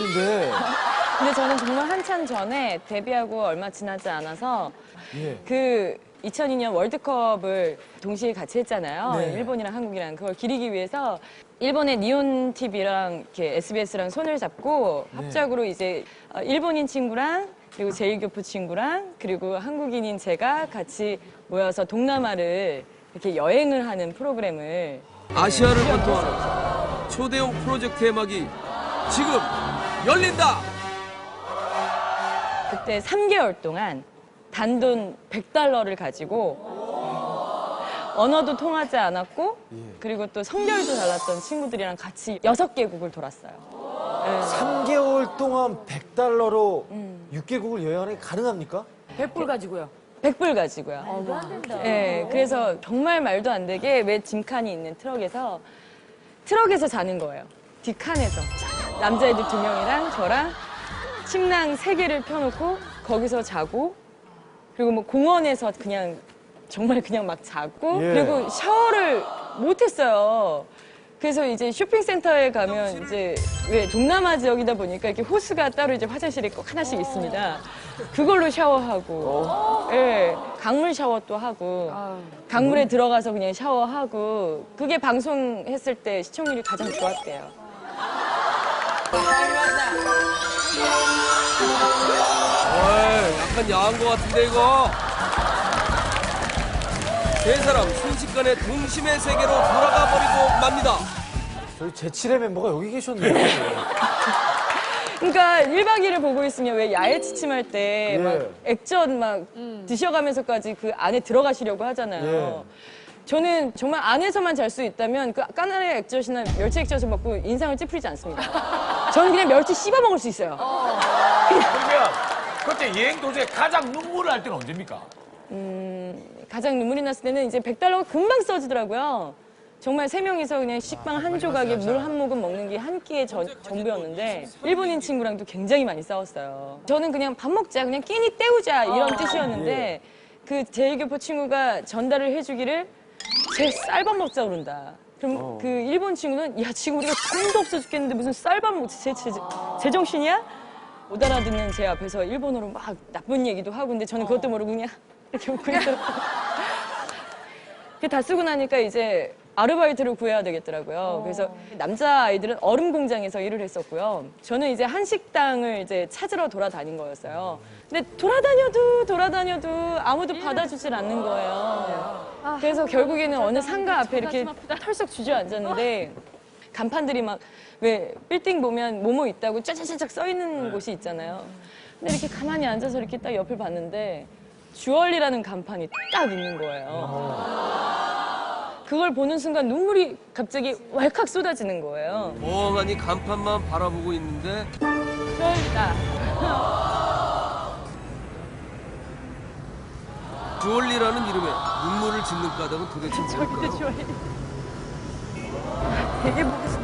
근데 근데 저는 정말 한참 전에 데뷔하고 얼마 지나지 않아서 예. 그 2002년 월드컵을 동시에 같이 했잖아요. 네. 일본이랑 한국이랑 그걸 기리기 위해서 일본의 니온 TV랑 이렇게 SBS랑 손을 잡고 네. 합작으로 이제 어, 일본인 친구랑 그리고 제일교포 친구랑 그리고 한국인인 제가 같이 모여서 동남아를 이렇게 여행을 하는 프로그램을 아시아를 관통하는 초대형 프로젝트 해막이 지금 열린다. 그때 3개월 동안 단돈 100달러를 가지고 언어도 통하지 않았고 그리고 또 성별도 달랐던 친구들이랑 같이 6개국을 돌았어요. 네. 3개월 동안 100달러로 음. 6개국을 여행하는 게 가능합니까? 100불 가지고요. 100불 가지고요. 된다. 네, 그래서 정말 말도 안 되게 왜 짐칸이 있는 트럭에서 트럭에서 자는 거예요. 뒷칸에서. 남자애들 두 명이랑 저랑 침낭 세 개를 펴놓고 거기서 자고 그리고 뭐 공원에서 그냥 정말 그냥 막 자고 예. 그리고 샤워를 못 했어요. 그래서 이제 쇼핑센터에 가면 이제 왜 동남아 지역이다 보니까 이렇게 호스가 따로 이제 화장실에 꼭 하나씩 있습니다. 그걸로 샤워하고, 예, 강물 샤워 또 하고, 강물에 들어가서 그냥 샤워하고, 그게 방송했을 때 시청률이 가장 좋았대요. 어이, 약간 야한 것 같은데 이거. 세 사람 순식간에 동심의 세계로 돌아가 버리고 맙니다. 저희 제7의 멤버가 여기 계셨네요. 그러니까 1박 2일을 보고 있으면 왜 야외 취침할 때 예. 막 액젓 막 드셔가면서까지 그 안에 들어가시려고 하잖아요. 저는 정말 안에서만 잘 수 있다면 그 까나리 액젓이나 멸치 액젓을 먹고 인상을 찌푸리지 않습니다. 저는 그냥 멸치 씹어 먹을 수 있어요. 그러면 그때 여행 도중에 가장 눈물을 할 때는 언제입니까? 가장 눈물이 났을 때는 이제 100달러가 금방 써지더라고요. 정말 세 명이서 그냥 식빵 한 조각에 물 한 모금 먹는 게 한 끼의 전, 전부였는데 일본인 친구랑도 굉장히 많이 싸웠어요. 저는 그냥 밥 먹자, 그냥 끼니 때우자 이런 뜻이었는데 그 제일교포 친구가 전달을 해주기를 제 쌀밥 먹자 그런다. 그럼 그 일본 친구는 야 지금 우리가 돈도 없어 죽겠는데 무슨 쌀밥 먹지 제, 제, 제 정신이야? 못 알아듣는 제 앞에서 일본어로 막 나쁜 얘기도 하고 근데 저는 그것도 모르고 그냥 이렇게 웃고. 그게 다 쓰고 나니까 이제 아르바이트를 구해야 되겠더라고요. 그래서 남자 아이들은 얼음 공장에서 일을 했었고요. 저는 이제 한식당을 이제 찾으러 돌아다닌 거였어요. 근데 돌아다녀도 돌아다녀도 아무도 받아주질 않는 거예요. 그래서 결국에는 어느 상가 앞에 이렇게 털썩 주저앉았는데 간판들이 막 왜 빌딩 보면 뭐뭐 있다고 짜자자작 써 있는 곳이 있잖아요. 근데 이렇게 가만히 앉아서 이렇게 딱 옆을 봤는데 주얼리라는 간판이 딱 있는 거예요. 그걸 보는 순간 눈물이 갑자기 왈칵 쏟아지는 거예요. 멍하니 간판만 바라보고 있는데 주얼리다. 주얼리라는 이름에 눈물을 짓는 까닭은 도대체 뭘까요? 주얼리. 되게 보고 싶어.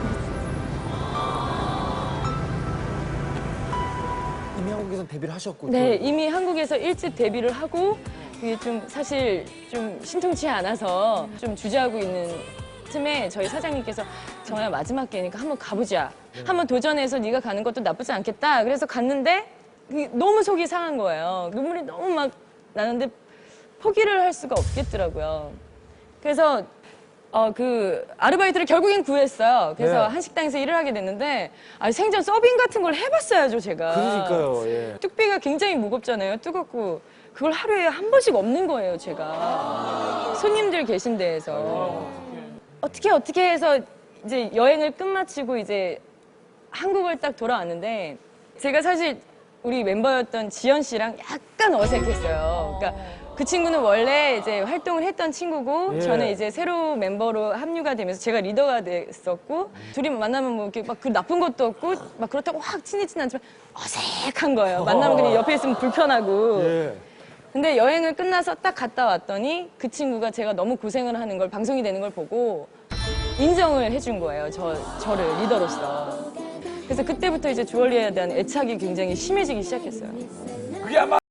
이미 한국에서 데뷔를 하셨고. 네, 또. 이미 한국에서 일찍 데뷔를 하고 그게 좀 사실 좀 신통치 않아서 좀 주저하고 있는 틈에 저희 사장님께서 정말 마지막 기회니까 한번 가보자. 한번 도전해서 네가 가는 것도 나쁘지 않겠다. 그래서 갔는데 그게 너무 속이 상한 거예요. 눈물이 너무 막 나는데 포기를 할 수가 없겠더라고요. 그래서 어, 그, 아르바이트를 결국엔 구했어요. 그래서 네. 한식당에서 일을 하게 됐는데, 아, 생전 서빙 같은 걸 해봤어야죠, 제가. 그러니까요, 예. 뚝배기가 굉장히 무겁잖아요. 뜨겁고. 그걸 하루에 한 번씩 없는 거예요, 제가. 손님들 계신 데에서. 어떻게, 어떻게 해서 이제 여행을 끝마치고 이제 한국을 딱 돌아왔는데, 제가 사실 우리 멤버였던 지연 씨랑 약간 어색했어요. 그러니까 그 친구는 원래 이제 활동을 했던 친구고, 예. 저는 이제 새로 멤버로 합류가 되면서 제가 리더가 됐었고, 둘이 만나면 뭐 이렇게 막 그 나쁜 것도 없고, 막 그렇다고 확 친해지는 않지만 어색한 거예요. 만나면 그냥 옆에 있으면 불편하고. 예. 근데 여행을 끝나서 딱 갔다 왔더니 그 친구가 제가 너무 고생을 하는 걸 방송이 되는 걸 보고 인정을 해준 거예요. 저 저를 리더로서. 그래서 그때부터 이제 주얼리에 대한 애착이 굉장히 심해지기 시작했어요. 그게 아마